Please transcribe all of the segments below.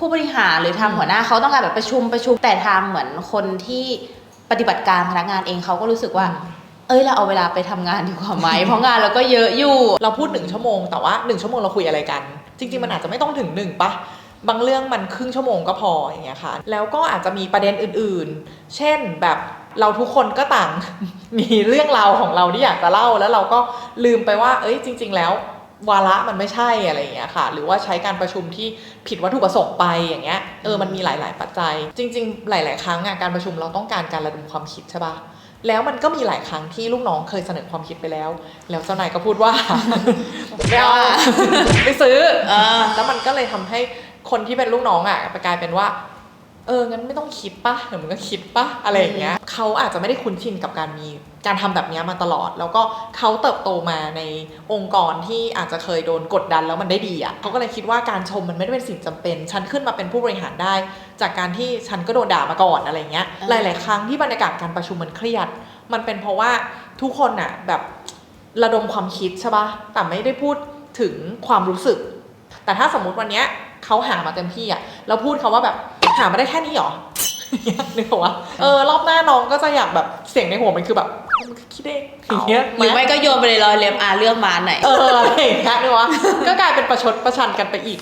ผู้บริหารหรือทางหัวหน้าเขาต้องการแบบประชุมประชุมแต่ทางเหมือนคนที่ปฏิบัติการพนักงานเองเขาก็รู้สึกว่า เอ้ยเราเอาเวลาไปทำงานดีกว่าไหมเพราะงานเราก็เยอะอยู่ เราพูดหนึ่งชั่วโมงแต่ว่าหนึ่งชั่วโมงเราคุยอะไรกัน จริง ๆ มันอาจจะไม่ต้องถึงหนึ่งปะบางเรื่องมันครึ่งชั่วโมงก็พออย่างเงี้ยค่ะ แล้วก็อาจจะมีประเด็นอื่นๆ เช่นแบบเราทุกคนก็ต่างมีเรื่องราวของเราที่อยากจะเล่าแล้วเราก็ลืมไปว่า เอ้ยจริง ๆ แล้ว วาระมันไม่ใช่อะไรอย่างเงี้ยค่ะ หรือว่าใช้การประชุมที่ผิดวัตถุประสงค์ไปอย่างเงี้ยเออมันมีหลาย ๆ ปัจจัย จริง ๆ หลาย ๆ ครั้งอะการประชุมเราต้องการการระดมความคิดใช่ปะแล้วมันก็มีหลายครั้งที่ลูกน้องเคยเสนอความคิดไปแล้ว แล้วเจ้านายก็พูดว่าไม่เอาไม่ซื้อเออแล้วมันก็เลยทำให้คนที่เป็นลูกน้องอะกลายเป็นว่า เอองั้นไม่ต้องคิดปะเดี๋ยวมันก็คิดปะอะไรอย่างเงี้ยเขาอาจจะไม่ได้คุ้นชินกับการมี การทำแบบเนี้ยมาตลอด แล้วก็เขาเติบโตมาในองค์กรที่อาจจะเคยโดนกดดันแล้วมันได้ดีอะเขาก็เลยคิดว่าการชมมันไม่ได้เป็นสิ่งจำเป็น ฉันขึ้นมาเป็นผู้บริหารได้ จากการที่ฉันก็โดนด่ามาก่อนอะไรเงี้ยอ่าหลาย ๆ ครั้งที่บรรยากาศการประชุมมันเครียด มันเป็นเพราะว่าทุกคนอะแบบระดมความคิดใช่ปะแต่ไม่ได้พูดถึงความรู้สึก แต่ถ้าสมมุติวันเนี้ยเขาหามาเต็มที่อะแล้วพูดเขาว่าแบบหามาได้แค่นี้หรอ นึกออกว่าเออรอบหน้าน้องก็จะอยากแบบเสียงในหัวมันคือแบบมันก็คิดเองอย่างเงี้ยหรือไม่ก็โยนไปเลยรอยเล็บอะเลือกมาไหน เอออะไรอย่างเงี้ยนึกว่าก็กลายเป็นประชดประชันกันไปอีก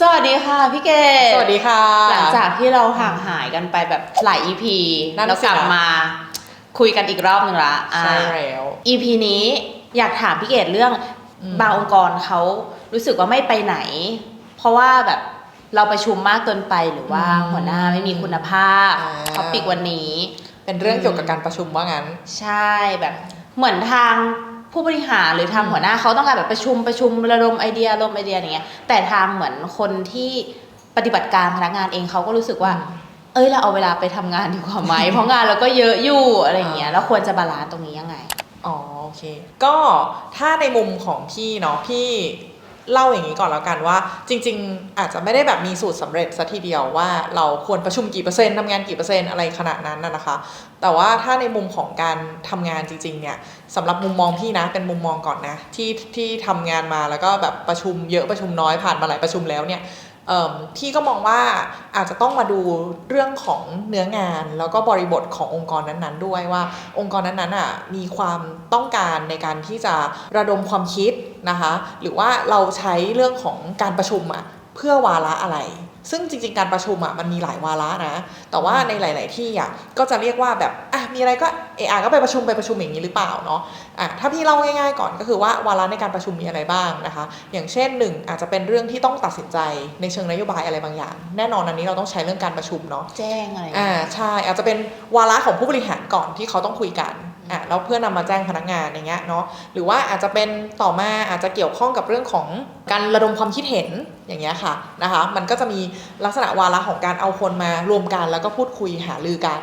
สวัสดีค่ะพี่เกดสวัสดีค่ะ หลังจากที่เราห่างหายกันไปแบบหลาย EP นั่นแล้วสิกลับนะมาคุยกันอีกรอบหนึ่งละอ่าใช่แล้ว EP นี้ อยากถามพี่เกดเรื่องอืมบางองค์กรเขารู้สึกว่าไม่ไปไหน เพราะว่าแบบเราประชุมมากเกินไปหรือว่าหัวหน้าไม่มีคุณภาพท็อปิกวันนี้ เป็นเรื่องเกี่ยวกับการประชุมว่างั้น ใช่แบบเหมือนทางผู้บริหารหรือทางอืมหัวหน้าเขาต้องการแบบประชุมประชุมระดมไอเดียระดมไอเดียอย่างเงี้ยแต่ทางเหมือนคนที่ปฏิบัติการพนักงานเองเขาก็รู้สึกว่า เอ้ยเราเอาเวลาไปทำงานดีกว่าไหมเพราะงานเราก็เยอะอยู่อะไรอย่างเงี้ยแล้วควรจะบาลานซ์ตรงนี้ยังไงอ๋อ โอเค ก็ถ้าในมุมของพี่เนาะพี่เล่าอย่างนี้ก่อนแล้วกันว่า จริง ๆ อาจจะไม่ได้แบบมีสูตรสำเร็จซะทีเดียวว่าเราควรประชุมกี่เปอร์เซ็นต์ทำงานกี่เปอร์เซ็นต์อะไรขนาดนั้นนะคะ แต่ว่าถ้าในมุมของการทำงานจริง ๆ เนี่ยสำหรับมุมมองพี่นะเป็นมุมมองก่อนนะที่ที่ทำงานมาแล้วก็แบบประชุมเยอะประชุมน้อยผ่านมาหลายประชุมแล้วเนี่ย พี่ก็มองว่าอาจจะต้องมาดูเรื่องของเนื้องาน แล้วก็บริบทขององค์กรนั้นๆ ด้วยว่าองค์กรนั้นๆอะมีความต้องการในการที่จะระดมความคิดนะคะหรือว่าเราใช้เรื่องของการประชุมอะเพื่อวาระอะไร ซึ่งจริงๆ การประชุมอะมันมีหลายวาระนะ แต่ว่าในหลาย ๆ ที่อะก็จะเรียกว่าแบบ มีอะไรก็เออก็ไปประชุมไปประชุมอย่างนี้หรือเปล่าเนาะอะถ้าพี่เล่าง่ายๆก่อนก็คือว่าวาระในการประชุมมีอะไรบ้างนะคะ อย่างเช่นหนึ่งอาจจะเป็นเรื่องที่ต้องตัดสินใจในเชิงนโยบายอะไรบางอย่าง แน่นอนอันนี้เราต้องใช้เรื่องการประชุมเนาะแจ้งอะไรอย่างอ่าเงี้ยใช่อาจจะเป็นวาระของผู้บริหารก่อนที่เขาต้องคุยกันอะแล้วเพื่อนำมาแจ้งพนักงานอย่างเงี้ยเนาะหรือว่าอาจจะเป็นต่อมาอาจจะเกี่ยวข้องกับเรื่องของการระดมความคิดเห็นอย่างเงี้ยค่ะนะคะ มันก็จะมีลักษณะวาระของการเอาคนมารวมกันแล้วก็พูดคุยหารือกัน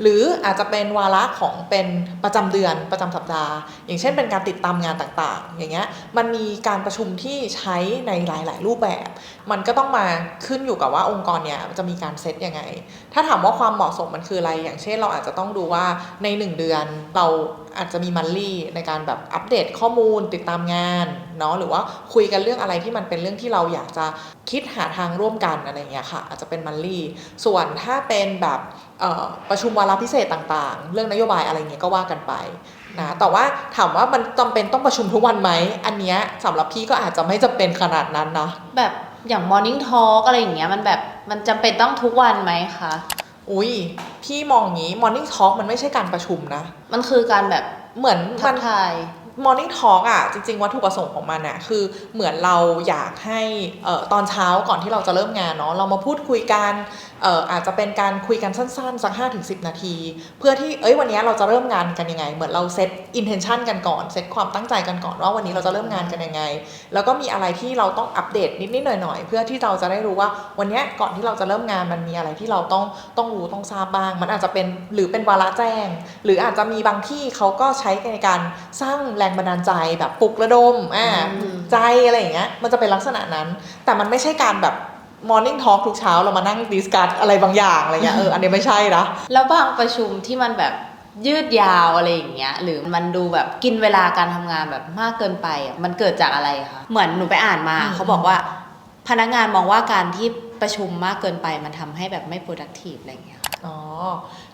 หรืออาจจะเป็นวาระของเป็นประจำเดือนประจำสัปดาห์ อย่างเช่นเป็นการติดตามงานต่างๆ อย่างเงี้ยมันมีการประชุมที่ใช้ในหลาย ๆ รูปแบบ มันก็ต้องมาขึ้นอยู่กับว่าองค์กรเนี่ยจะมีการเซตยังไง ถ้าถามว่าความเหมาะสมมันคืออะไร อย่างเช่นเราอาจจะต้องดูว่าใน 1 เดือนเราอาจจะมีมันลี่ในการแบบอัปเดตข้อมูลติดตามงานเนาะหรือว่าคุยกันเรื่องอะไรที่มันเป็นเรื่องที่เราอยากจะคิดหาทางร่วมกันอะไรเงี้ยค่ะ อาจจะเป็นมันลี่ส่วนถ้าเป็นแบบ ประชุมวาระพิเศษต่างๆ เรื่องนโยบายอะไรเงี้ยก็ว่ากันไปนะแต่ว่าถามว่ามันจำเป็นต้องประชุมทุกวันไหม อันเนี้ยสำหรับพี่ก็อาจจะไม่จำเป็นขนาดนั้นนะแบบอย่าง morning talk อะไรอย่างเงี้ยมันแบบมันจำเป็นต้องทุกวันไหมคะอุ้ยพี่มองอย่างนี้ Morning Talk มันไม่ใช่การประชุมนะ มันคือการแบบเหมือนทัมักนทาย Morning Talk อะจริง ๆ วัตถุประสงค์ของมันอะคือเหมือนเราอยากให้ตอนเช้าก่อนที่เราจะเริ่มงานเนาะเรามาพูดคุยกันอาจจะเป็นการคุยกันสั้นๆ สัก 5-10 นาที เพื่อที่เอ้ยวันนี้เราจะเริ่มงานกันยังไง เหมือนเราเซต intention กันก่อนเซตความตั้งใจกันก่อนว่าวันนี้เราจะเริ่มงานกันยังไง แล้วก็มีอะไรที่เราต้องอัปเดตนิดๆหน่อยๆเพื่อที่เราจะได้รู้ว่าวันนี้ก่อนที่เราจะเริ่มงานมันมีอะไรที่เราต้องต้องรู้ต้องทราบบ้าง มันอาจจะเป็นหรือเป็นวาระแจ้ง หรืออาจจะมีบางที่เขาก็ใช้ในการสร้างแรงบันดาลใจแบบปลุกระดมอ่าอืมใจอะไรอย่างเงี้ยมันจะเป็นลักษณะนั้น แต่มันไม่ใช่การแบบ morning talk ทุกเช้าเรามานั่งดิสคัสอะไรบางอย่างอะไรเงี้ยเอออันนี้ไม่ใช่นะแล้วบางประชุมที่มันแบบยืดยาวอะไรอย่างเงี้ยหรือมันดูแบบกินเวลาการทำงานแบบมากเกินไปอะมันเกิดจากอะไรคะเหมือนหนูไปอ่านมาอืมเขาบอกว่าพนักงานมองว่าการที่ประชุมมากเกินไปมันทำให้แบบไม่ productive อะไรอย่างเงี้ยค่ะ อ๋อ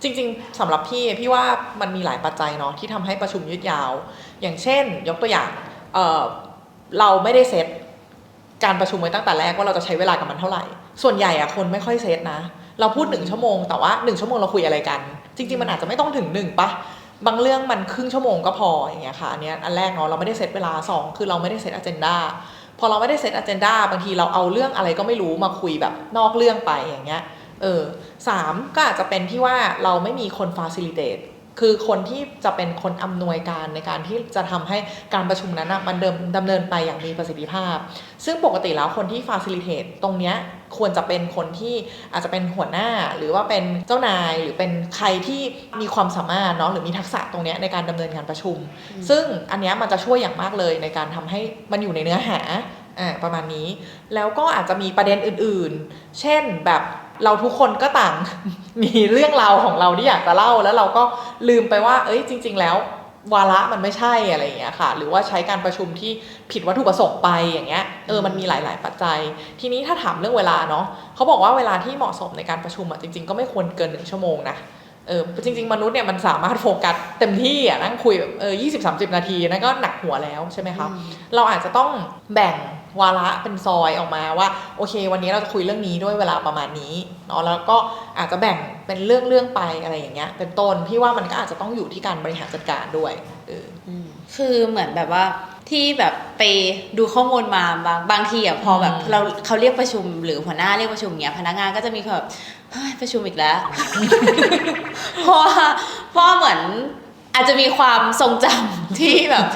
จริงๆสำหรับพี่พี่ว่ามันมีหลายปัจจัยเนาะที่ทำให้ประชุมยืดยาว อย่างเช่น ยกตัวอย่างเเราไม่ได้เซตการประชุมไว้ตั้งแต่แรกว่าเราจะใช้เวลากับมันเท่าไหร่ ส่วนใหญ่อะคนไม่ค่อยเซตนะ เราพูดหนึ่งชั่วโมงแต่ว่าหนึ่งชั่วโมงเราคุยอะไรกัน จริง ๆ มันอาจจะไม่ต้องถึงหนึ่งปะบางเรื่องมันครึ่งชั่วโมงก็พออย่างเงี้ยค่ะอันเนี้ยอันแรกเนาะเราไม่ได้เซตเวลาสองคือเราไม่ได้เซตอ g e n d a พอเราไม่ได้เซตอ g e n d a บางทีเราเอาเรื่องอะไรก็ไม่รู้มาคุยแบบนอกเรื่องไปอย่างเงี้ย เออสามก็อาจจะเป็นที่ว่าเราไม่มีคน facilitate คือคนที่จะเป็นคนอำนวยการในการที่จะทำให้การประชุมนั้นนะมันเดิมดำเนินไปอย่างมีประสิทธิภาพ ซึ่งปกติแล้วคนที่ facilitate ตรงเนี้ยควรจะเป็นคนที่อาจจะเป็นหัวหน้าหรือว่าเป็นเจ้านายหรือเป็นใครที่มีความสามารถเนาะหรือมีทักษะตรงเนี้ยในการดำเนินงานประชุมมซึ่งอันเนี้ยมันจะช่วยอย่างมากเลยในการทำให้มันอยู่ในเนื้อหาอ่าประมาณนี้ แล้วก็อาจจะมีประเด็นอื่นๆ เช่นแบบ เราทุกคนก็ต่างมีเรื่องราวของเราที่อยากจะเล่า แล้วเราก็ลืมไปว่า เอ้ยจริง ๆ แล้ววาระมันไม่ใช่อะไรอย่างเงี้ยค่ะ หรือว่าใช้การประชุมที่ผิดวัตถุประสงค์ไปอย่างเงี้ยเออมันมีหลาย ๆ ปัจจัย ทีนี้ถ้าถามเรื่องเวลาเนาะเขาบอกว่าเวลาที่เหมาะสมในการประชุมอะจริง ๆ ก็ไม่ควรเกินหนึ่งชั่วโมงนะ เออจริง ๆ มนุษย์เนี่ยมันสามารถโฟกัสเต็มที่อะนั่งคุยแบบเออยี่สิบสามสิบนาทีนั่นก็หนักหัวแล้วใช่ไหมคะเราอาจจะต้องแบ่งวาระเป็นซอยออกมาว่าโอเค วันนี้เราจะคุยเรื่องนี้ด้วยเวลาประมาณนี้เนาะแล้วก็อาจจะแบ่งเป็นเรื่องเรื่องๆไปอะไรอย่างเงี้ยเป็นต้นพี่ว่ามันก็อาจจะต้องอยู่ที่การบริหารจัดการด้วยเอออืมคือเหมือนแบบว่าที่แบบไปดูข้อมูลมาบางบางทีอะพอแบบอืมเราเขาเรียกประชุมหรือหัวหน้าเรียกประชุมเงี้ยพนักงานก็จะมีความแบบเฮ้ย ประชุมอีกแล้ว เพราะว่าเพราะว่าเหมือนอาจจะมีความทรงจำที่แบบ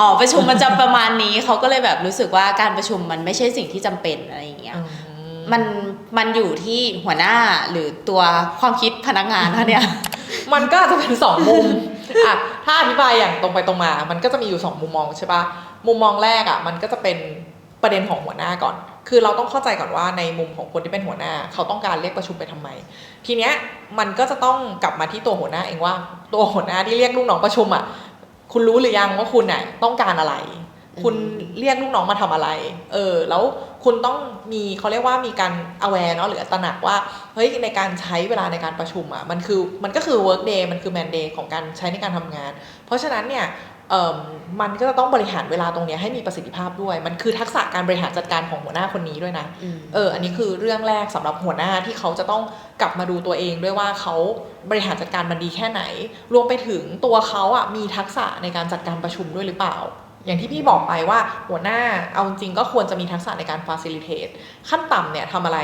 อ๋อประชุมมันจะประมาณนี้ เขาก็เลยแบบรู้สึกว่าการประชุมมันไม่ใช่สิ่งที่จำเป็นอะไรอย่างเงี้ย มันมันอยู่ที่หัวหน้าหรือตัวความคิดพนักงานเขาเนี่ยมันก็อาจจะเป็นสองมุม อะ ถ้าอธิบายอย่างตรงไปตรงมา มันก็จะมีอยู่สองมุมมองใช่ปะมุมมองแรกอะ มันก็จะเป็นประเด็นของหัวหน้าก่อน คือเราต้องเข้าใจก่อนว่าในมุมของคนที่เป็นหัวหน้า เขาต้องการเรียกประชุมไปทำไม ทีเนี้ยมันก็จะต้องกลับมาที่ตัวหัวหน้าเองว่า ตัวหัวหน้าที่เรียกลูกน้องประชุมอะคุณรู้หรือยังว่าคุณน่ะต้องการอะไร คุณเรียกลูกน้องมาทำอะไร เออ แล้วคุณต้องมีเขาเรียกว่ามีการ aware เนาะหรือตระหนักว่าเฮ้ยในการใช้เวลาในการประชุมอะมันคือมันก็คือ work day มันคือ man day ของการใช้ในการทำงาน เพราะฉะนั้นเนี่ย มันก็จะต้องบริหารเวลาตรงเนี้ยให้มีประสิทธิภาพด้วย มันคือทักษะการบริหารจัดการของหัวหน้าคนนี้ด้วยนะ เออ อันนี้คือเรื่องแรกสำหรับหัวหน้าที่เขาจะต้องกลับมาดูตัวเองด้วยว่าเขาบริหารจัดการมันดีแค่ไหน รวมไปถึงตัวเขาอะมีทักษะในการจัดการประชุมด้วยหรือเปล่า อย่างที่พี่บอกไปว่าหัวหน้าเอาจริงๆก็ควรจะมีทักษะในการ facilitate ขั้นต่ำเนี่ยทำอะไร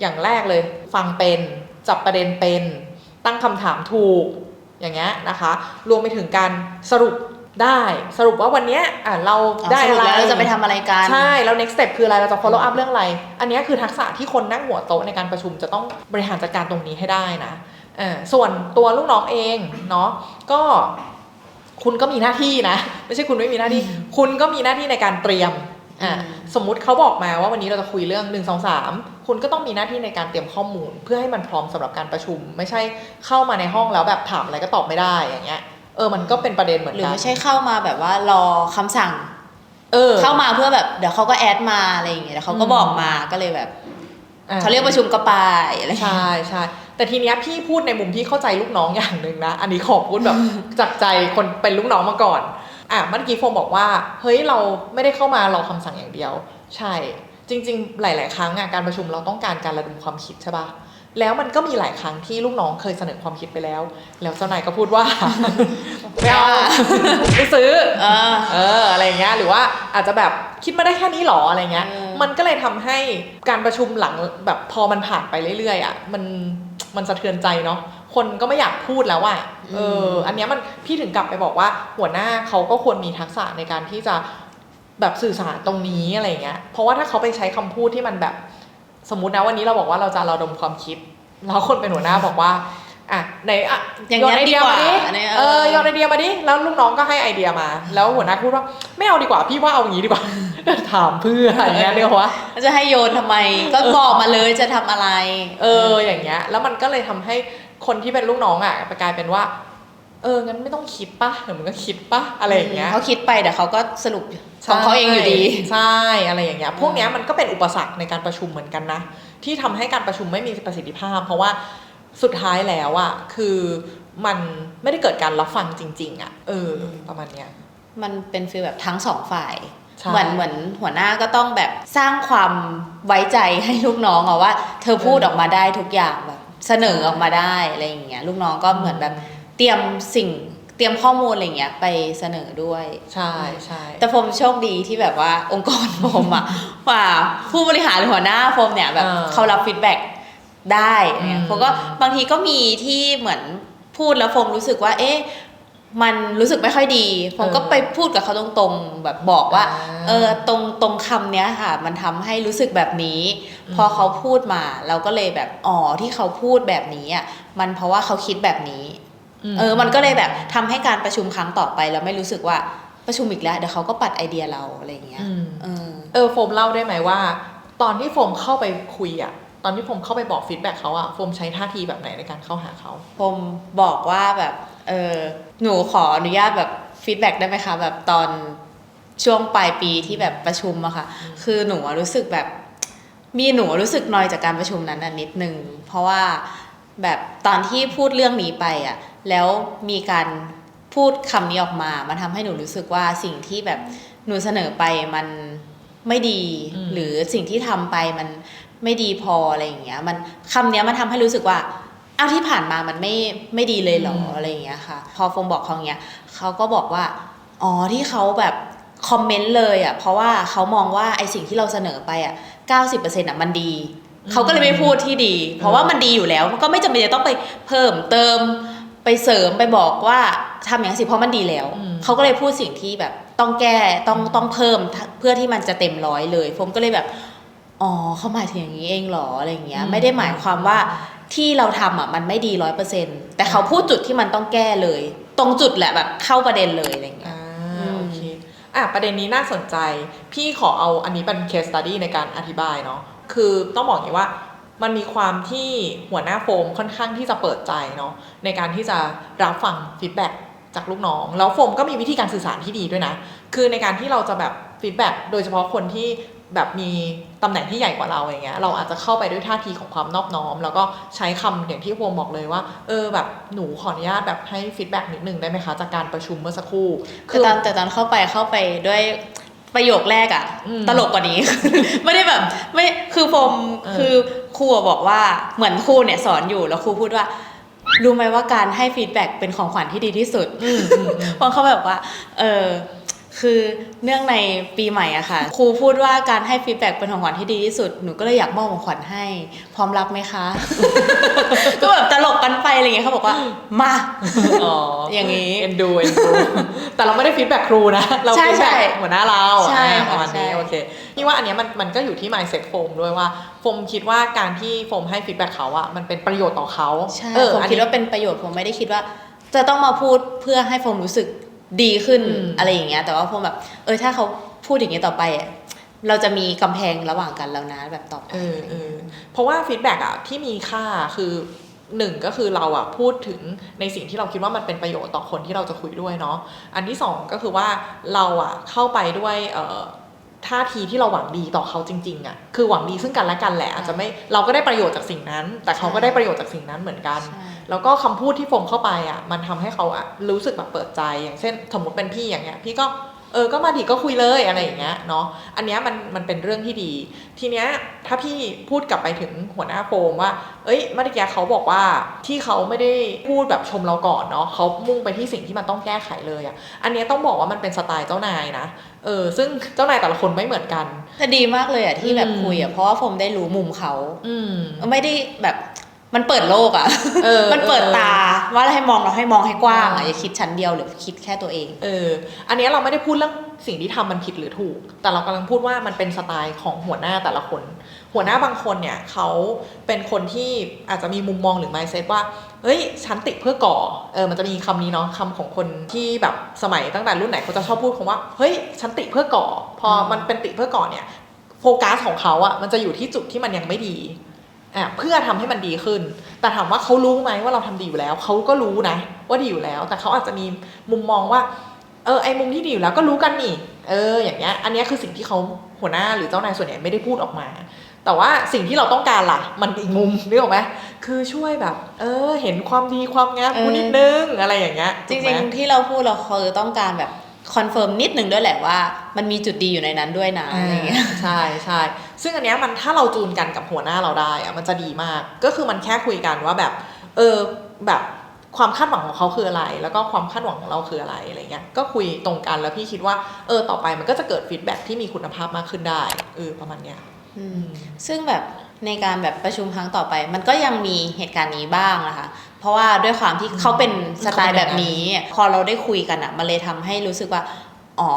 อย่างแรกเลย ฟังเป็นจับประเด็นเป็น ตั้งคำถามถูกอย่างเงี้ยนะคะ รวมไปถึงการสรุป ได้สรุปว่าวันเนี้ยอะเราได้สรุอะปไรแล้วเราจะไปทำอะไรกัน ใช่ แล้ว next step คืออะไรเราจะ follow up เรื่องอะไร อันเนี้ยคือทักษะที่คนนั่งหัวโต๊ะในการประชุมจะต้องบริหารจัดการตรงนี้ให้ได้นะเออส่วนตัวลูกน้องเองเนาะก็คุณก็มีหน้าที่นะ ไม่ใช่คุณไม่มีหน้าที่ คุณก็มีหน้าที่ในการเตรียมอะอืมสมมุติเขาบอกมาว่าวันนี้เราจะคุยเรื่องหนึ่งสองสามคุณก็ต้องมีหน้าที่ในการเตรียมข้อมูล เพื่อให้มันพร้อมสำหรับการประชุม ไม่ใช่เข้ามาในห้องแล้วแบบถามอะไรก็ตอบไม่ได้อย่างเงี้ย เออมันก็เป็นประเด็นเหมือนหรือกัน ไม่ใช่เข้ามาแบบว่ารอคำสั่ง เออ เข้ามาเพื่อแบบเดี๋ยวเขาก็แอดมาอะไรอย่างเงี้ยเดี๋ยวเขาก็อืม บอกมาก็เลยแบบอ่เขาเรียกประชุมก็ไปอะไรอย่างเงี้ย ใช่ใช่แต่ทีเนี้ยพี่พูดในมุมที่เข้าใจลูกน้องอย่างหนึ่งนะ อันนี้ขอพูดแบบ จากใจคนเป็นลูกน้องมาก่อน อะเมื่อกี้โฟมบอกว่าเฮ้ยเราไม่ได้เข้ามารอคำสั่งอย่างเดียว ใช่ จริง ๆ หลาย ๆ ครั้งอะการประชุมเราต้องการการระดมความคิดใช่ปะ แล้วมันก็มีหลายครั้งที่ลูกน้องเคยเสนอความคิดไปแล้ว แล้วเจ้านายก็พูดว่า ไม่เอาไม่ซื้อเออเอออะไรอย่างเงี้ยหรือว่าอาจจะแบบคิดมาได้แค่นี้หรออะไรเงี้ยเออมันก็เลยทำให้การประชุมหลังแบบพอมันผ่านไปเรื่อยๆอะมันมันสะเทือนใจเนาะคนก็ไม่อยากพูดแล้วอะเออ อันเนี้ยมันพี่ถึงกลับไปบอกว่าหัวหน้าเขาก็ควรมีทักษะในการที่จะแบบสื่อสารตรงนี้อะไรเงี้ยเพราะว่าถ้าเขาไปใช้คำพูดที่มันแบบ สมมตินะวันนี้เราบอกว่าเราจะระดมความคิดแล้วคนเป็นหัวหน้าบอกว่าอะไหนอะอย่างโยนั้นนไอเดียมาดิดีกว่าเนี่ยเออโยนไอเดียมาดิแล้วลูกน้องก็ให้ไอเดียมา แล้วหัวหน้าพูดว่าไม่เอาดีกว่าพี่ว่าเอาอย่างนี้ดีกว่าถามเพื่ออย่างเงี้ยเรียกว่าจะให้โยนทำไมก็บอกมาเลยจะทำอะไร เอออย่างเงี้ย แล้วมันก็เลยทำให้คนที่เป็นลูกน้องอะกลายเป็นว่า เอองั้นไม่ต้องคิดปะเดี๋ยวมันก็คิดปะอะไรอย่างเงี้ยเขาคิดไปแต่เขาก็สรุปของเขาเองอยู่ดีใช่อะไรอย่างเงี้ยพวกเนี้ยมันก็เป็นอุปสรรคในการประชุมเหมือนกันนะ ที่ทำให้การประชุมไม่มีประสิทธิภาพ เพราะว่าสุดท้ายแล้วอะคือมันไม่ได้เกิดการรับฟังจริง ๆอะเอออมประมาณเนี้ยมันเป็นฟีลแบบทั้งสองฝ่ายใช่เหมือนเหมือนหัวหน้าก็ต้องแบบสร้างความไว้ใจให้ลูกน้องอะว่า เธอพูดออกมาได้ทุกอย่างแบบเสนอออกมาได้อะไรอย่างเงี้ยลูกน้องก็เหมือนแบบ เตรียมสิ่งเตรียมข้อมูลอะไรอย่างเงี้ยไปเสนอด้วย ใช่ใช่แต่โฟมโชคดีที่แบบว่าองค์กรโฟมอะว่าผู้บริหารหรือหัวหน้าโฟมเนี่ยแบบเออเขารับฟีดแบ็กได้เนี่ยอืมโฟมก็บางทีก็มีที่เหมือนพูดแล้วโฟมรู้สึกว่า เอ๊ะมันรู้สึกไม่ค่อยดีโฟมก็ไปพูดกับเขาตรงๆ แบบบอกว่า เออตรงตรงคำเนี้ยค่ะ มันทำให้รู้สึกแบบนี้อืมพอเขาพูดมา เราก็เลยแบบอ๋อที่เขาพูดแบบนี้อะมันเพราะว่าเขาคิดแบบนี้ เออมันก็เลยแบบทำให้การประชุมครั้งต่อไปเราไม่รู้สึกว่าประชุมอีกแล้วเดี๋ยวเขาก็ปัดไอเดียเราอะไรอย่างเงี้ยอืมเออเออโฟมเล่าได้ไหมว่า ตอนที่โฟมเข้าไปคุยอะตอนที่โฟมเข้าไปบอกฟีดแบ็กเขาอะโฟมใช้ท่าทีแบบไหนในการเข้าหาเขาผมบอกว่าแบบเออหนูขออนุญาตแบบฟีดแบ็กได้ไหมคะแบบตอนช่วงปลายปีที่แบบประชุมอะค่ะ คือหนูอะรู้สึกแบบมีหนูรู้สึกนอยจากการประชุมนั้นน่ะนิดนึง เพราะว่า แบบตอนที่พูดเรื่องนี้ไปอะแล้วมีการพูดคำนี้ออกมา มันทำให้หนูรู้สึกว่าสิ่งที่แบบหนูเสนอไปมันไม่ดีอืมหรือสิ่งที่ทำไปมันไม่ดีพออะไรอย่างเงี้ย มันคำเนี้ยมันทำให้รู้สึกว่าอ้าวที่ผ่านมามันไม่ไม่ดีเลยเหรออืมอะไรอย่างเงี้ยค่ะ พอโฟมบอกเขาอย่างเงี้ยเขาก็บอกว่าอ๋อที่เขาแบบคอมเมนต์เลยอะเพราะว่าเขามองว่าไอสิ่งที่เราเสนอไปอะ90%อะมันดี เขาก็เลยไม่พูดที่ดี เพราะว่ามันดีอยู่แล้วมันก็ไม่จำเป็นจะต้องไปเพิ่มเติมไปเสริมไปบอกว่าทำอย่างนั้นสิเพราะมันดีแล้วอืมเขาก็เลยพูดสิ่งที่แบบต้องแก้ต้องต้องเพิ่มเพื่อที่มันจะเต็มร้อยเลยผมก็เลยแบบอ๋อเขาหมายถึงอย่างนี้เองเหรออะไรอย่างเงี้ยอืมไม่ได้หมายความว่าที่เราทำอะมันไม่ดีร้อยเปอร์เซ็นแต่เขาพูดจุดที่มันต้องแก้เลย ตรงจุดแหละแบบเข้าประเด็นเลยอะไรอย่างเงี้ยอ่าอืมโอเคอะประเด็นนี้น่าสนใจ พี่ขอเอาอันนี้เป็น case study ในการอธิบายเนาะ คือต้องบอกอย่างนี้ว่ามันมีความที่หัวหน้าโฟมค่อนข้างที่จะเปิดใจเนาะในการที่จะรับฟังฟีดแบ็กจากลูกน้อง แล้วโฟมก็มีวิธีการสื่อสารที่ดีด้วยนะ คือในการที่เราจะแบบฟีดแบ็กโดยเฉพาะคนที่แบบมีตำแหน่งที่ใหญ่กว่าเราอย่างเงี้ยเราอาจจะเข้าไปด้วยท่าทีของความนอบน้อม แล้วก็ใช้คำอย่างที่โฟมบอกเลยว่า เออแบบหนูขออนุญาตแบบให้ฟีดแบ็กนิดนึงได้ไหมคะ จากการประชุมเมื่อสักครู่แต่ตอนแต่ตอนเข้าไปเข้าไปด้วย ประโยคแรกอะอืมตลกกว่านี้ ไม่ได้แบบไม่คือผมเออคือครูอะบอกว่าเหมือนครูเนี่ยสอนอยู่แล้วครูพูดว่ารู้ไหมว่าการให้ฟีดแบ็กเป็นของขวัญที่ดีที่สุดอืมอืมอืมเพราะเขาแบบว่า เออ คือเนื่องในปีใหม่อะค่ะ ครูพูดว่าการให้ฟีดแบ็กเป็นของขวัญที่ดีที่สุด หนูก็เลยอยากมอบของขวัญให้ พร้อมรับไหมคะ ก็แบบตลกกันไปอะไรเงี้ยเขาบอกว่ามาอ๋ออย่างนี้เอ็นดูเอ็นดูแต่เราไม่ได้ฟีดแบ็กครูนะ เราใช่ฟีดแบ็กใช่หัวหน้าเราใช่อ่าค่ะประมาณนี้ใช่โอเคนี่ว่าอันเนี้ยมันมันก็อยู่ที่ mindset โฟมด้วยว่าโฟมคิดว่าการที่โฟมให้ฟีดแบ็กเขาอะมันเป็นประโยชน์ต่อเขาใช่เออผมอันคิดนี้ว่าเป็นประโยชน์ผมไม่ได้คิดว่าจะต้องมาพูดเพื่อให้ผมรู้สึก ดีขึ้นอืมอะไรอย่างเงี้ย แต่ว่าผมแบบ เออถ้าเขาพูดอย่างเงี้ยต่อไปอะเราจะมีกำแพงระหว่างกันแล้วนะแบบต่อไปเออเออเพราะว่าฟีดแบ็กอะที่มีค่าคือหนึ่งก็คือเราอะพูดถึงในสิ่งที่เราคิดว่ามันเป็นประโยชน์ต่อคนที่เราจะคุยด้วยเนาะอันที่สองก็คือว่าเราอะเข้าไปด้วยเอ่อท่าทีที่เราหวังดีต่อเขาจริงๆอะคือหวังดีซึ่งกันและกันแหละอาจจะไม่เราก็ได้ประโยชน์จากสิ่งนั้น แต่เขาก็ได้ประโยชน์จากสิ่งนั้นเหมือนกัน ใช่ แล้วก็คำพูดที่โฟมเข้าไปอะ มันทำให้เขาอะรู้สึกแบบเปิดใจอย่างเช่น สมมติเป็นพี่อย่างเงี้ย พี่ก็เออก็มาดิก็คุยเลยอะไรอย่างเงี้ยเนาะอันเนี้ยมันมันเป็นเรื่องที่ดี ทีเนี้ยถ้าพี่พูดกลับไปถึงหัวหน้าโฟมว่า เอ้ยเมื่อกี้เขาบอกว่าที่เขาไม่ได้พูดแบบชมเราก่อนเนาะเขามุ่งไปที่สิ่งที่มันต้องแก้ไขเลยอะอันเนี้ยต้องบอกว่ามันเป็นสไตล์เจ้านายนะเออซึ่งเจ้านายแต่ละคนไม่เหมือนกันแต่ดีมากเลยอะที่แบบอืมคุยอะเพราะว่าผมได้รู้มุมเขาอืมไม่ได้แบบ มันเปิดโลกอะเออมันเปิดเออตาว่าให้มองเราให้มองให้กว้างอ่าอะอย่าคิดชั้นเดียวหรือคิดแค่ตัวเอง เออ อันเนี้ยเราไม่ได้พูดเรื่องสิ่งที่ทำมันผิดหรือถูก แต่เรากำลังพูดว่ามันเป็นสไตล์ของหัวหน้าแต่ละคน หัวหน้าบางคนเนี่ยเขาเป็นคนที่อาจจะมีมุมมองหรือ mindset ว่าเฮ้ยฉันติเพื่อก่อ เออ มันจะมีคำนี้เนาะคำของคนที่แบบสมัยตั้งแต่รุ่นไหนเขาจะชอบพูดคำว่า เฮ้ย ฉันติเพื่อก่อ พอมันเป็นติเพื่อก่อเนี่ย โฟกัสของเขาอะมันจะอยู่ที่จุดที่มันยังไม่ดี อะเพื่อทำให้มันดีขึ้น แต่ถามว่าเขารู้ไหมว่าเราทำดีอยู่แล้วเขาก็รู้นะ ว่าดีอยู่แล้ว แต่เขาอาจจะมีมุมมองว่า เออไอ้มุมที่ดีอยู่แล้วก็รู้กันนี่เออ อย่างเงี้ย อันนี้คือสิ่งที่เขาหัวหน้าหรือเจ้านายส่วนใหญ่ไม่ได้พูดออกมา แต่ว่าสิ่งที่เราต้องการล่ะ มันอีกมุมนึกออกไหมคือช่วยแบบ เออ เห็นความดีความงามกูนิดนึงอะไรอย่างเงี้ยจริงๆที่เราพูดเราคือต้องการแบบ คอนเฟิร์มนิดหนึ่งด้วยแหละว่า มันมีจุดดีอยู่ในนั้นด้วยนะอะไรเงี้ยใช่ใช่ซึ่งอันเนี้ยมันถ้าเราจูนกันกับหัวหน้าเราได้อะมันจะดีมาก ก็คือมันแค่คุยกันว่าแบบ เออแบบความคาดหวังของเขาคืออะไร แล้วก็ความคาดหวังของเราคืออะไรอะไรเงี้ยก็คุยตรงกันแล้วพี่คิดว่าเออต่อไปมันก็จะเกิดฟีดแบ็กที่มีคุณภาพมากขึ้นได้เออประมาณเนี้ยอืมซึ่งแบบในการแบบประชุมครั้งต่อไป มันก็ยังมีเหตุการณ์นี้บ้างนะคะ เพราะว่าด้วยความที่เขาเป็นสไตล์แบบนี้ พอเราได้คุยกันอะมันเลยทำให้รู้สึกว่า อ๋อ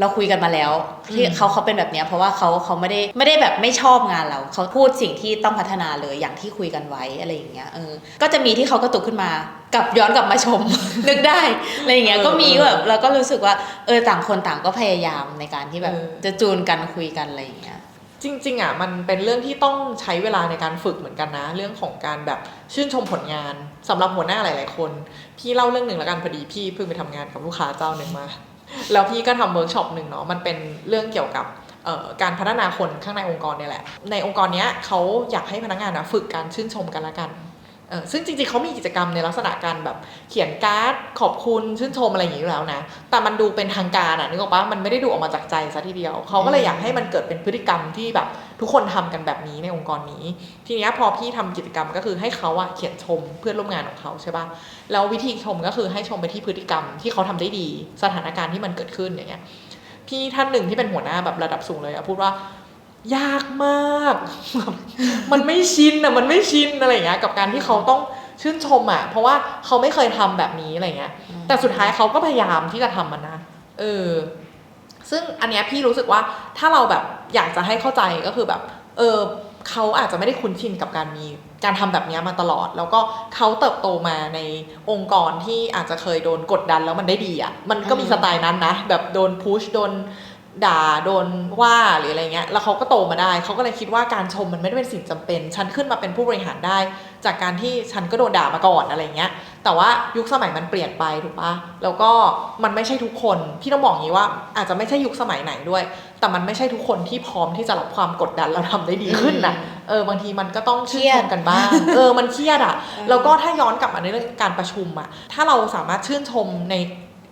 เราคุยกันมาแล้วที่อืมเขาเขาเป็นแบบเนี้ยเพราะว่าเขาเขาไม่ได้ไม่ได้แบบไม่ชอบงานเราเขาพูดสิ่งที่ต้องพัฒนาเลยอย่างที่คุยกันไว้อะไรอย่างเงี้ยเออก็จะมีที่เขากระตุกขึ้นมากับย้อนกลับมาชม นึกได้อะไรอย่างเงี้ยก็มีแบบเราก็รู้สึกว่าเออต่างคนต่างก็พยายามในการที่แบบจะจูนกันคุยกันอะไรอย่างเงี้ย จริงๆอะมันเป็นเรื่องที่ต้องใช้เวลาในการฝึกเหมือนกันนะ เรื่องของการแบบชื่นชมผลงานสำหรับหัวหน้าหลาย ๆ คน พี่เล่าเรื่องหนึ่งแล้วกันพอดีพี่เพิ่งไปทำงานกับลูกค้าเจ้าหนึ่งมา แล้วพี่ก็ทำเวิร์กช็อปหนึ่งเนาะมันเป็นเรื่องเกี่ยวกับการพัฒนาคนข้างในองค์กรเนี่ยแหละ ในองค์กรเนี้ยเขาอยากให้พนักงานนะฝึกการชื่นชมกันละกัน ซึ่งจริงๆเขามีกิจกรรมในลักษณะการแบบเขียนการ์ดขอบคุณชื่นชมอะไรอย่างนี้อยู่แล้วนะ แต่มันดูเป็นทางการอะนึกออกปะมันไม่ได้ดูออกมาจากใจซะทีเดียว เขาก็เลยอยากให้มันเกิดเป็นพฤติกรรมที่แบบทุกคนทำกันแบบนี้ในองค์กรนี้ ทีนี้พอพี่ทำกิจกรรมก็คือให้เขาอะเขียนชมเพื่อนร่วมงานของเขาใช่ปะแล้ววิธีชมก็คือให้ชมไปที่พฤติกรรมที่เขาทำได้ดี สถานการณ์ที่มันเกิดขึ้นอย่างเงี้ยพี่ท่านหนึ่งที่เป็นหัวหน้าแบบระดับสูงเลยอะพูดว่า ยากมาก มันไม่ชินอะมันไม่ชินอะไรอย่างเงี้ยกับการที่เขาต้องชื่นชมอะเพราะว่าเขาไม่เคยทำแบบนี้อะไรเงี้ย แต่สุดท้ายเขาก็พยายามที่จะทำมันนะเออซึ่งอันเนี้ยพี่รู้สึกว่าถ้าเราแบบอยากจะให้เข้าใจก็คือแบบ เออเขาอาจจะไม่ได้คุ้นชินกับการมีการทำแบบเนี้ยมาตลอด แล้วก็เขาเติบโตมาในองค์กรที่อาจจะเคยโดนกดดันแล้วมันได้ดีอะ่ะมันก็มีอืมสไตล์นั้นนะ แบบโดนพุชโดน ด่าโดนว่าหรืออะไรเงี้ยแล้วเขาก็โตมาได้เขาก็เลยคิดว่าการชมมันไม่ได้เป็นสิ่งจำเป็น ฉันขึ้นมาเป็นผู้บริหารได้ จากการที่ฉันก็โดนด่ามาก่อนอะไรเงี้ย แต่ว่ายุคสมัยมันเปลี่ยนไปถูกปะแล้วก็มันไม่ใช่ทุกคนพี่ต้องบอกอย่างนี้ว่า อาจจะไม่ใช่ยุคสมัยไหนด้วย แต่มันไม่ใช่ทุกคนที่พร้อมที่จะรับความกดดันแล้วทำได้ดีขึ้นนะเออบางทีมันก็ต้องชื่นชมกันบ้างเออมันเครียดอะแล้วก็ถ้าย้อนกลับมาในเรื่องการประชุมอะถ้าเราสามารถชื่นชมใน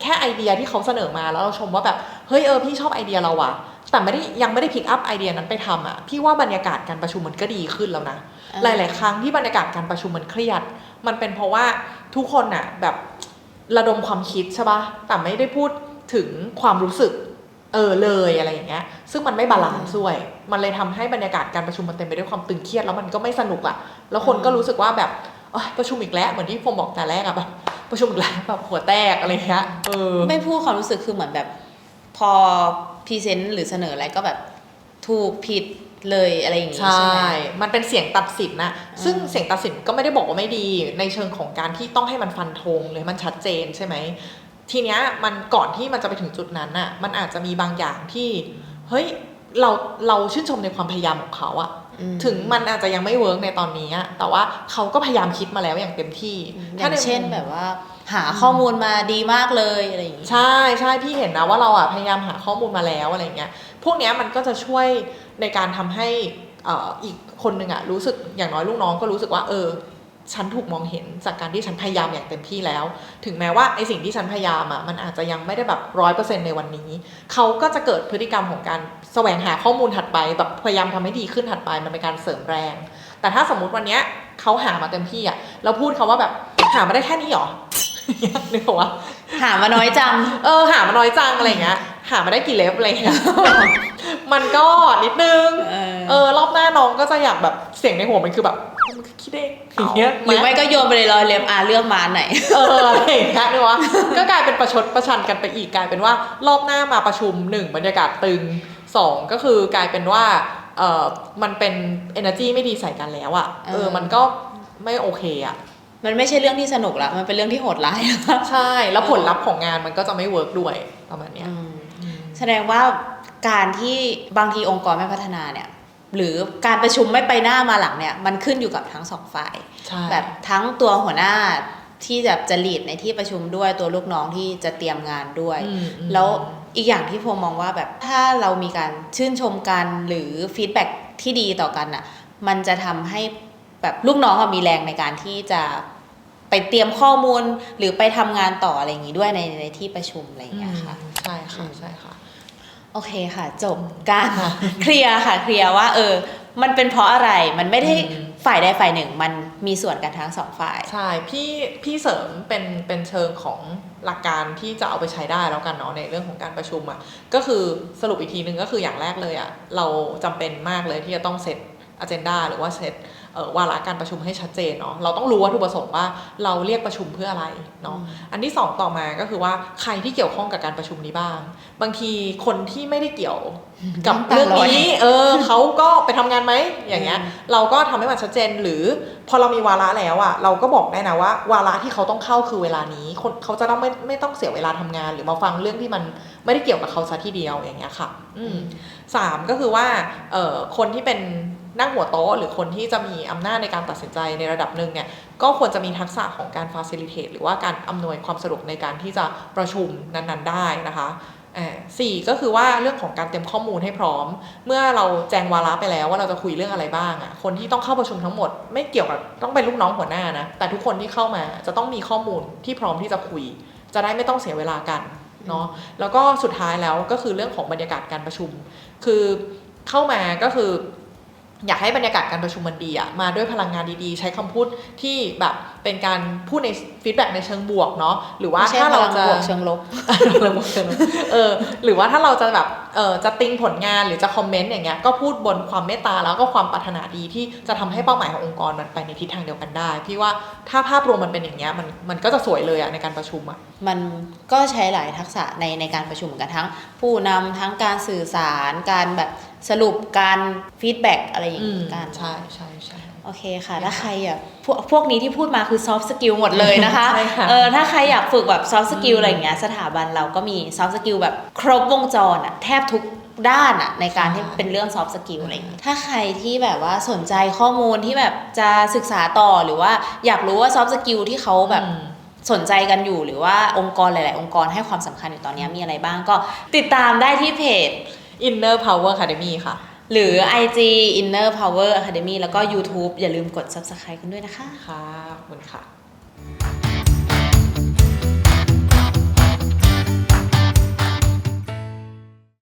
แค่ไอเดียที่เขาเสนอมาแล้วเราชมว่าแบบเฮ้ยเออพี่ชอบไอเดียเราว่ะแต่ไม่ได้ยังไม่ได้พิกอัพไอเดียนั้นไปทำอะพี่ว่าบรรยากาศการประชุมมันก็ดีขึ้นแล้วนะหลาย ๆ ครั้งที่บรรยากาศการประชุมมันเครียด มันเป็นเพราะว่าทุกคนน่ะแบบระดมความคิดใช่ปะแต่ไม่ได้พูดถึงความรู้สึกเออเลยอะไรอย่างเงี้ย ซึ่งมันไม่บาลานซ์ด้วย มันเลยทำให้บรรยากาศการประชุมมันเต็มไปด้วยความตึงเครียดแล้วมันก็ไม่สนุกอะแล้วคนก็รู้สึกว่าแบบเอ้ย ประชุมอีกแล้วเหมือนที่ผมบอกแต่แรกอะแบบประชุมอีกแล้วแบบหัวแตกอะไรเงี้ยเออไม่พูดความรู้สึกคือเหมือนแบบ พอพรีเซนต์หรือเสนออะไรก็แบบถูกผิดเลยอะไรอย่างงี้ใช่ใช่ไหมมันเป็นเสียงตัดสินนะอืมซึ่งเสียงตัดสินก็ไม่ได้บอกว่าไม่ดี ในเชิงของการที่ต้องให้มันฟันธงเลยมันชัดเจนใช่ไหมทีเนี้ยมันก่อนที่มันจะไปถึงจุดนั้นน่ะมันอาจจะมีบางอย่างที่ เฮ้ยเราเราชื่นชมในความพยายามของเขาอะอื ถึงมันอาจจะยังไม่เวิร์กในตอนนี้อะแต่ว่าเขาก็พยายามคิดมาแล้วอย่างเต็มที่อย่างในเช่นแบบว่า หาข้อมูลมาดีมากเลยอะไรอย่างงี้ใช่ใช่พี่เห็นนะว่าเราอะพยายามหาข้อมูลมาแล้วอะไรเงี้ย พวกเนี้ยมันก็จะช่วยในการทำให้เอ่ออีกคนหนึ่งอะรู้สึกอย่างน้อยลูกน้องก็รู้สึกว่าเออ ฉันถูกมองเห็นจากการที่ฉันพยายามอย่างเต็มที่แล้ว ถึงแม้ว่าไอสิ่งที่ฉันพยายามอะมันอาจจะยังไม่ได้แบบร้อยเปอร์เซ็นในวันนี้ เขาก็จะเกิดพฤติกรรมของการแสวงหาข้อมูลถัดไป แบบพยายามทำให้ดีขึ้นถัดไปมันเป็นการเสริมแรง แต่ถ้าสมมุติวันเนี้ยเขาหามาเต็มที่อะแล้วพูดเขาว่าแบบหามาได้แค่นี้หรอนึกออกว่าหามาน้อยจัง เออหามาน้อยจังอะไรเงี้ย หามาได้กี่เล็บอะไรเงี้ย มันก็นิดนึงเออเออรอบหน้าน้องก็จะอยากแบบเสียงในหัวมันคือแบบมันคือคิดเองอย่างเงี้ยหรือไม่ก็โยนไปเลยรอยเล็บอ่าเลือกมาไหน เอออะไรอย่างเงี้ยนึกว่าก็กลายเป็นประชดประชันกันไปอีกกลายเป็นว่ารอบหน้ามาประชุมหนึ่งบรรยากาศตึงสองก็คือกลายเป็นว่าเออมันเป็น energy ไม่ดีใส่กันแล้วอะเออเออมันก็ไม่โอเคอะมันไม่ใช่เรื่องที่สนุกละมันเป็นเรื่องที่โหดร้ายใช่ แล้วผลลัพธ์ของงานมันก็จะไม่เวิร์กด้วยประมาณเนี้ยอืม แสดงว่าการที่บางทีองค์กรไม่พัฒนาเนี่ยหรือการประชุมไม่ไปหน้ามาหลังเนี่ยมันขึ้นอยู่กับทั้งสองฝ่ายใช่แบบทั้งตัวหัวหน้าที่จะจะลีดในที่ประชุมด้วยตัวลูกน้องที่จะเตรียมงานด้วยอืมอืมแล้วอีกอย่างที่ผมมองว่าแบบถ้าเรามีการชื่นชมกันหรือฟีดแบ็กที่ดีต่อกันอะมันจะทำให้แบบลูกน้องอะมีแรงในการที่จะไปเตรียมข้อมูลหรือไปทำงานต่ออะไรอย่างนี้ด้วยในในที่ประชุมอะไรอย่างเงี้ยค่ะอืมใช่ค่ะใช่ค่ะ โอเคค่ะ จบการเคลียร์ค่ะเคลียร์ว่า เออ มันเป็นเพราะอะไรมันไม่ได้อืมฝ่ายใดฝ่ายหนึ่ง มันมีส่วนกันทั้งสองฝ่าย ใช่พี่พี่เสริมเป็นเป็นเชิงของหลักการที่จะเอาไปใช้ได้แล้วกันเนาะในเรื่องของการประชุมอะ่ะก็คือสรุปอีกทีนึงก็คืออย่างแรกเลยอะ่ะเราจำเป็นมากเลยที่จะต้องเซตอ g e n d a หรือว่าเซตเอ่อ วาระการประชุมให้ชัดเจนเนาะเราต้องรู้วัตถุประสงค์ว่าเราเรียกประชุมเพื่ออะไรเนาะอันที่สองต่อมาก็คือว่าใครที่เกี่ยวข้องกับการประชุมนี้บ้าง บางทีคนที่ไม่ได้เกี่ยวกับน้ำตาเรื่องลอยนี้เออเขาก็ไปทำงานไหมอย่างเงี้ยเราก็ทำให้มันชัดเจนหรือพอเรามีวาระแล้วอะเราก็บอกได้นะว่า วาระที่เขาต้องเข้าคือเวลานี้คนเขาจะต้องไม่ไม่ต้องเสียเวลาทำงาน หรือมาฟังเรื่องที่มันไม่ได้เกี่ยวกับเขาซะทีเดียวอย่างเงี้ยค่ะอืมสามก็คือว่าเอ่อคนที่เป็น นั่งหัวโต๊ะหรือคนที่จะมีอำนาจในการตัดสินใจในระดับหนึ่งเนี่ยก็ควรจะมีทักษะของการ facilitate หรือว่าการอำนวยความสะดวกในการที่จะประชุมนั้นๆ ได้นะคะสี่ก็คือว่าเรื่องของการเตรียมข้อมูลให้พร้อม เมื่อเราแจงวาระไปแล้วว่าเราจะคุยเรื่องอะไรบ้างอะ่ะคนที่ต้องเข้าประชุมทั้งหมด ไม่เกี่ยวกับต้องเป็นลูกน้องหัวหน้านะแต่ทุกคนที่เข้ามาจะต้องมีข้อมูลที่พร้อมที่จะคุย จะได้ไม่ต้องเสียเวลากันเนาะแล้วก็สุดท้ายแล้วก็คือเรื่องของบรรยากาศการประชุม คือเข้ามาก็คือ อยากให้บรรยากาศการประชุมมันดีอะมาด้วยพลังงานดีๆ ใช้คำพูดที่แบบเป็นการพูดในฟีดแบ็ในเชิงบวกเนาะหรือว่าไม่ใช่ถ้าพเราลังจะบวกเชิงลบเรื่องบวกเชิงลบเออหรือว่าถ้าเราจะแบบเออจะติ้งผลงานหรือจะคอมเมนต์อย่างเงี้ยก็พูดบนความเมตตาแล้วก็ความปรารถนาดีที่จะทำให้เป้าหมายขององค์กรมันไปในทิศทางเดียวกันได้ พี่ว่าถ้าภาพรวมมันเป็นอย่างเงี้ยมันมันก็จะสวยเลยอะในการประชุมอะมันก็ใช้หลายทักษะในในการประชุมเหมือนกันทั้ง ผู้นำทั้งการสื่อสารการแบบ สรุปการฟีดแบ็กอะไรอย่างอืมนี้กันใช่ใช่ใช่โอเคค่ะ ถ้าใครอยากพวกพวกนี้ที่พูดมาคือ soft skill หมดเลยนะคะใช่ค่ะเออถ้าใครอยากฝึกแบบ soft skill อืมอะไรอย่างเงี้ยสถาบันเราก็มี soft skill แบบครบวงจรอะแทบทุกด้านอะในการที่ใช่เป็นเรื่อง soft skill อะไรอย่างงี้ถ้าใครที่แบบว่าสนใจข้อมูลที่แบบจะศึกษาต่อหรือว่าอยากรู้ว่า soft skill ที่เขาแบบอืมสนใจกันอยู่หรือว่าองค์กรหลาย ๆ องค์กรให้ความสำคัญอยู่ตอนนี้มีอะไรบ้างก็ติดตามได้ที่เพจ Inner Power Academy ค่ะ หรือ IG Inner Power Academy แล้วก็ YouTube อย่าลืมกด Subscribe กันด้วยนะคะ ค่ะขอบคุณค่ะ